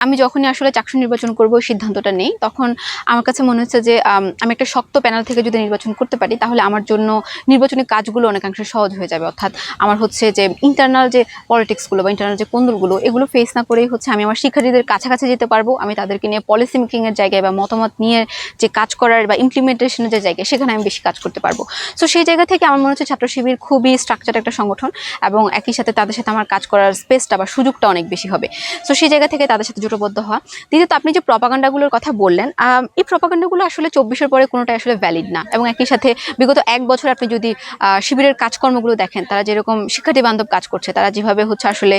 আমি যখনই আসলে চাকসু নির্বাচন করব ওই সিদ্ধান্তটা নেই। তখন আমার কাছে মনে হচ্ছে যে, আমি একটা শক্ত প্যানেল থেকে যদি নির্বাচন করতে পারি, তাহলে আমার জন্য নির্বাচনী কাজগুলো অনেকাংশে সহজ হয়ে যাবে। অর্থাৎ আমার হচ্ছে যে ইন্টারনাল যে পলিটিক্সগুলো বা ইন্টারনাল যে কোন্দলগুলো এগুলো ফেস না করেই হচ্ছে আমি আমার শিক্ষার্থীদের কাছাকাছি যেতে পারব। আমি তাদেরকে নিয়ে পলিসি মেকিংয়ের জায়গায় বা মতামত নিয়ে যে কাজ করার বা ইমপ্লিমেন্টেশনের যে জায়গায়, সেখানে আমি বেশি কাজ করতে পারব। সো সেই জায়গা থেকে আমার মনে হচ্ছে ছাত্র শিবির খুবই স্ট্রাকচার একটা সংগঠন এবং একই সাথে তাদের সাথে আমার কাজ করার স্পেসটা বা সুযোগটা অনেক বেশি হবে। সো সেই জায়গা থেকে তাদের সাথে জোটবদ্ধ হওয়া। দ্বিতীয়ত, আপনি যে প্রপাগান্ডাগুলোর কথা বললেন এই প্রপাগান্ডাগুলো আসলে চব্বিশের পরে কোনোটাই আসলে ভ্যালিড না। এবং একই সাথে বিগত এক বছর আপনি যদি শিবিরের কাজকর্মগুলো দেখেন, তারা যেরকম শিক্ষার্থী বান্ধব কাজ করছে, তারা যেভাবে হচ্ছে আসলে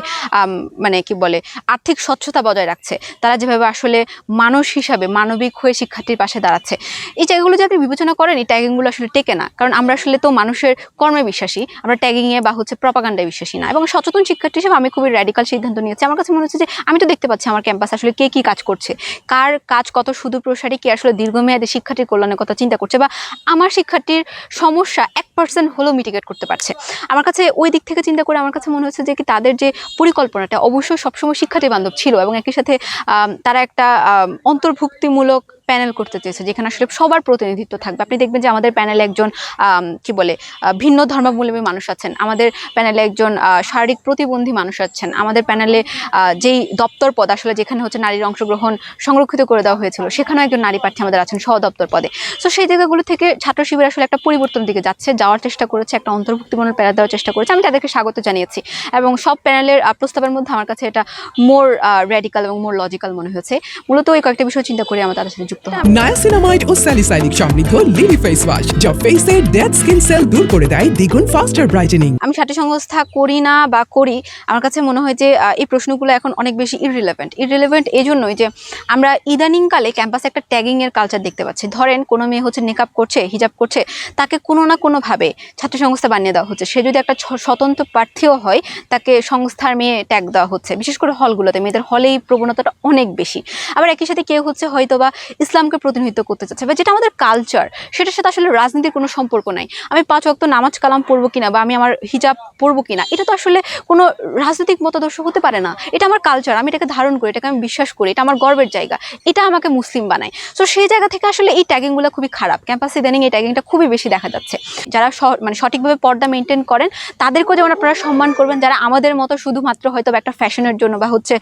মানে কি বলে, আর্থিক স্বচ্ছতা বজায় রাখছে, তারা যেভাবে আসলে মানুষ হিসাবে, মানবিক হয়ে শিক্ষার্থীর পাশে দাঁড়াচ্ছে, এই জায়গাগুলো যদি আপনি বিবেচনা করেন, এই ট্যাগিংগুলো আসলে টেকে না। কারণ আমরা আসলে তো মানুষের কর্মে বিশ্বাসী, আমরা ট্যাগিংয়ে বা হচ্ছে প্রপাগান্ডায় বিশ্বাসী না। এবং সচেতন শিক্ষার্থী হিসেবে আমি খুবই র্যাডিক্যাল সিদ্ধান্ত নিয়েছি। আমার কাছে মনে হচ্ছে যে, আমি তো দেখতে পাচ্ছি আমার ক্যাম্পাস আসলে কে কি কাজ করছে? কার কাজ কত সুদূরপ্রসারী কে আসলে দীর্ঘমেয়াদী শিক্ষার্থীর কল্যাণের কথা চিন্তা করছে বা আমার শিক্ষার্থীর সমস্যা এক পার্সেন্ট হলেও মিটিগেট করতে পারছে? আমার কাছে ওই দিক থেকে চিন্তা করে আমার কাছে মনে হচ্ছে যে কি তাদের যে পরিকল্পনাটা অবশ্যই সবসময় শিক্ষার্থী বান্ধব ছিল এবং একই সাথে তারা একটা অন্তর্ভুক্তিমূলক প্যানেল করতে চেয়েছে, যেখানে আসলে সবার প্রতিনিধিত্ব থাকবে। আপনি দেখবেন যে আমাদের প্যানেলে একজন কি বলে ভিন্ন ধর্মাবলম্বী মানুষ আছেন। আমাদের প্যানেলে একজন শারীরিক প্রতিবন্ধী মানুষ আছেন। আমাদের প্যানেলে যেই দপ্তর পদ আসলে যেখানে হচ্ছে নারীর অংশগ্রহণ সংরক্ষিত করে দেওয়া হয়েছিল, সেখানেও একজন নারী প্রার্থী আমাদের আছেন সহ দপ্তর পদে। সো সেই জায়গাগুলো থেকে ছাত্র শিবির আসলে একটা পরিবর্তন দিকে যাচ্ছে, যাওয়ার চেষ্টা করেছে, একটা অন্তর্ভুক্তিমূলক প্যানেল দেওয়ার চেষ্টা করেছে। আমি তাদেরকে স্বাগত জানিয়েছি। এবং সব প্যানেলের প্রস্তাবের মধ্যে আমার কাছে এটা মোর র্যাডিক্যাল এবং মোর লজিক্যাল মনে হয়েছে। মূলত ওই কয়েকটা বিষয় চিন্তা করে আমরা তাদের সাথে যুক্ত হব নায়াসিনামাইড ও স্যালিসাইনিক সমৃদ্ধ লিলি ফেস ওয়াশ যা ফেসের ডেড স্কিন সেল দূর করে দেয় দ্বিগুণ ফাস্টার ব্রাইটেনিং আমি সাথী সংস্থা করি না বা করি আমার কাছে মনে হয় যে এই প্রশ্নগুলো এখন অনেক বেশি ইররিলেভেন্ট ইররিলেভেন্ট এই জন্যই যে আমরা ইদানিংকালে ক্যাম্পাসে একটা ট্যাগিং এর কালচার দেখতে পাচ্ছি। ধরেন কোনো মেয়ে হচ্ছে নেকআপ করছে হিজাব করছে তাকে কোনো না কোনোভাবে ছাত্র সংস্থা বানিয়ে দেওয়া হচ্ছে। সে যদি একটা স্বতন্ত্র প্রার্থীও হয় তাকে সংস্থার মেয়ে ট্যাগ দেওয়া হচ্ছে। বিশেষ করে হলগুলোতে মেয়েদের হলে এই প্রবণতাটা অনেক বেশি। আবার একই সাথে কেউ হচ্ছে হয়তো বা ইসলামকে প্রতিনিধিত্ব করতে চাচ্ছে বা যেটা আমাদের কালচার সেটার সাথে আসলে রাজনীতির কোনো সম্পর্ক নাই। আমি পাঁচ ওয়াক্ত নামাজ কালাম পড়ব কিনা বা আমি আমার হিজাব পড়ব কিনা, এটা তো আসলে কোনো রাজনৈতিক মতাদর্শ হতে পারে না। এটা আমার কালচার আমি এটাকে ধারণ করি, এটাকে আমি বিশ্বাস করি, এটা আমার গর্বের জায়গা, এটা আমাকে মুসলিম বানায়। সো সেই জায়গা থেকে আসলে এই ট্যাগিংগুলো খুবই খারাপ। ক্যাম্পাসে ইদানিং এই ট্যাগিংটা খুবই বেশি দেখা যাচ্ছে। যারা মানে সঠিকভাবে পর্দা মেনটেন করেন, তাদেরকেও যেমন আপনারা সম্মান করবেন, যারা আমাদের মতো শুধুমাত্র হয়তো একটা ফ্যাশনের জন্য বা হচ্ছে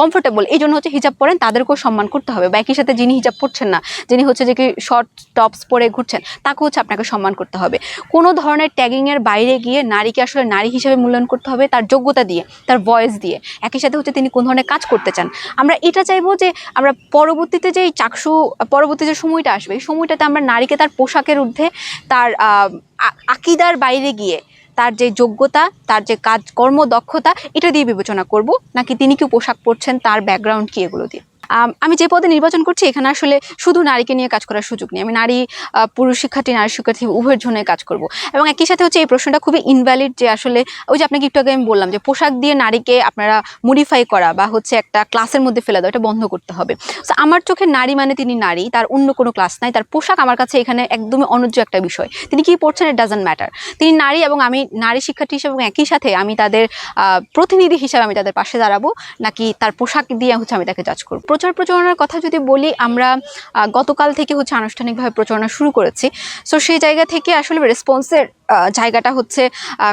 কমফোর্টেবল এই জন্য হচ্ছে হিজাব পরেন, তাদেরকেও সম্মান করতে হবে। বা একই সাথে যিনি হিজাব পড়ছেন না, যিনি হচ্ছে যে কি শর্ট টপস পরে ঘুরছেন তাকেও হচ্ছে আপনাকে সম্মান করতে হবে। কোনো ধরনের ট্যাগিংয়ের বাইরে গিয়ে নারীকে আসলে নারী হিসেবে মূল্যায়ন করতে হবে তার যোগ্যতা দিয়ে, তার ভয়েস দিয়ে। একই সাথে হচ্ছে তিনি কোন ধরনের কাজ করতে চান। আমরা এটা চাইব যে আমরা পরবর্তীতে যে চাকসু, পরবর্তী যে সময়টা আসবে, এই সময়টাতে আমরা নারীকে তার পোশাকের ঊর্ধ্বে তার আকিদার বাইরে গিয়ে তার যে যোগ্যতা, তার যে কাজ কর্ম দক্ষতা, এটা দিয়ে বিবেচনা করব। নাকি তিনি কি পোশাক পরছেন, তার ব্যাকগ্রাউন্ড কি, এগুলো দিয়ে? আম, যে পদে নির্বাচন করছি এখানে আসলে শুধু নারীকে নিয়ে কাজ করার সুযোগ নেই। আমি নারী পুরুষ শিক্ষার্থী নারী শিক্ষার্থী উভয়ের জন্য কাজ করব। এবং একই সাথে হচ্ছে এই প্রশ্নটা খুবই ইনভ্যালিড যে আসলে ওই যে আপনাকে একটু আগে আমি বললাম যে পোশাক দিয়ে নারীকে আপনারা মডিফাই করা বা হচ্ছে একটা ক্লাসের মধ্যে ফেলে দেওয়া এটা বন্ধ করতে হবে। তো আমার চোখে নারী মানে তিনি নারী তার অন্য কোনো ক্লাস নাই তার পোশাক আমার কাছে এখানে একদমই অনুজ্জ একটা বিষয়। তিনি কি পড়ছেন ইট ডাজন্ট ম্যাটার তিনি নারী এবং আমি নারী শিক্ষার্থী হিসেবে একই সাথে আমি তাদের প্রতিনিধি হিসাবে আমি তাদের পাশে দাঁড়াবো নাকি তার পোশাক দিয়ে হচ্ছে আমি তাকে জাজ করব। প্রচার প্রচারণার কথা যদি বলি, আমরা গতকাল থেকে হচ্ছে আনুষ্ঠানিকভাবে প্রচারণা শুরু করেছি। সো সেই জায়গা থেকে আসলে রেসপন্সের জায়গাটা হচ্ছে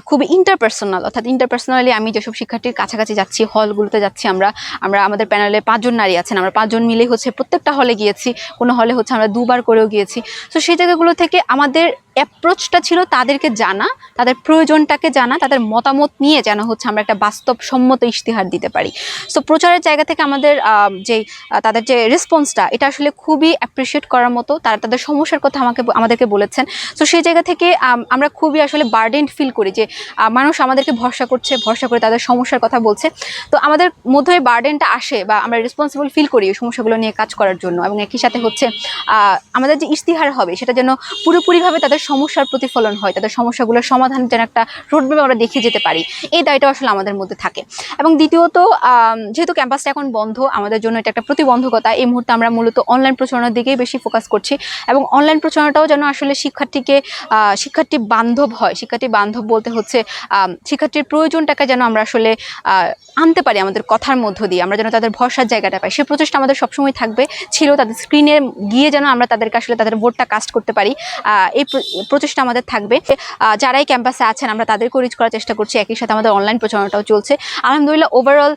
খুবই ইন্টারপার্সোনাল অর্থাৎ ইন্টারপার্সোনালি আমি যেসব শিক্ষার্থীর কাছাকাছি যাচ্ছি হলগুলোতে যাচ্ছি আমরা আমরা আমাদের প্যানেলে পাঁচজন নারী আছেন। আমরা পাঁচজন মিলে হচ্ছে প্রত্যেকটা হলে গিয়েছি। কোনো হলে হচ্ছে আমরা দুবার করেও গিয়েছি। তো সেই জায়গাগুলো থেকে আমাদের অ্যাপ্রোচটা ছিল তাদেরকে জানা, তাদের প্রয়োজনটাকে জানা, তাদের মতামত নিয়ে যেন হচ্ছে আমরা একটা বাস্তবসম্মত ইশতেহার দিতে পারি। সো প্রচারের জায়গা থেকে আমাদের যে তাদের যে রেসপন্সটা এটা আসলে খুবই অ্যাপ্রিসিয়েট করার মতো, তারা তাদের সমস্যার কথা আমাকে আমাদেরকে বলেছেন। সো সেই জায়গা থেকে আমরা খুবই আসলে বার্ডেন্ড ফিল করি যে মানুষ আমাদেরকে ভরসা করছে, ভরসা করে তাদের সমস্যার কথা বলছে। তো আমাদের মধ্যে ওই বার্ডেনটা আসে বা আমরা রেসপন্সিবল ফিল করি এই সমস্যাগুলো নিয়ে কাজ করার জন্য এবং একই সাথে হচ্ছে আমাদের যে ইশতিহার হবে, সেটা যেন পুরোপুরিভাবে তাদের সমস্যার প্রতিফলন হয়, তাদের সমস্যাগুলোর সমাধান যেন একটা রোডম্যাপ আমরা দেখিয়ে যেতে পারি। এই দায়টা আসলে আমাদের মধ্যে থাকে। এবং দ্বিতীয়ত যেহেতু ক্যাম্পাসটা এখন বন্ধ, আমাদের জন্য এটা একটা প্রতিবন্ধকতা। এই মুহূর্তে আমরা মূলত অনলাইন প্রচারণার দিকেই বেশি ফোকাস করছি। এবং অনলাইন প্রচারণাটাও যেন আসলে শিক্ষার্থীকে শিক্ষার্থী বান্ধব হয়। শিক্ষার্থী বান্ধব বলতে হচ্ছে শিক্ষার্থীর প্রয়োজনটাকে যেন আমরা আসলে আনতে পারি আমাদের কথার মধ্য দিয়ে। আমরা যেন তাদের ভরসার জায়গাটা পাই। সেই প্রচেষ্টা আমাদের সবসময় থাকবে। ছিল তাদের স্ক্রিনে গিয়ে যেন আমরা তাদেরকে আসলে তাদের ভোটটা কাস্ট করতে পারি। এই প্রচেষ্টা আমাদের থাকবে। যারাই ক্যাম্পাসে আছেন, আমরা তাদেরকেও রিচ করার চেষ্টা করছি। একই সাথে আমাদের অনলাইন প্রচারণাটাও চলছে। আলহামদুলিল্লাহ overall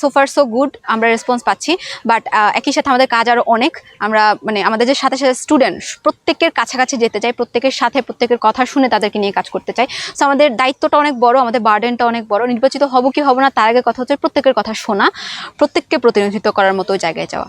so far so good আমরা রেসপন্স পাচ্ছি। বাট একই সাথে আমাদের কাজ আরও অনেক। আমরা মানে আমাদের যে সাথে সাথে স্টুডেন্ট প্রত্যেকের কাছাকাছি যেতে চাই, প্রত্যেকের সাথে প্রত্যেকের কথা শুনে তাদেরকে নিয়ে কাজ করতে চাই। সো আমাদের দায়িত্বটা অনেক বড়, আমাদের বার্ডেনটা অনেক বড়। নির্বাচিত হব কি হব না, তার আগে কথা হচ্ছে প্রত্যেকের কথা শোনা, প্রত্যেককে প্রতিনিধিত্ব করার মতো জায়গায় যাওয়া।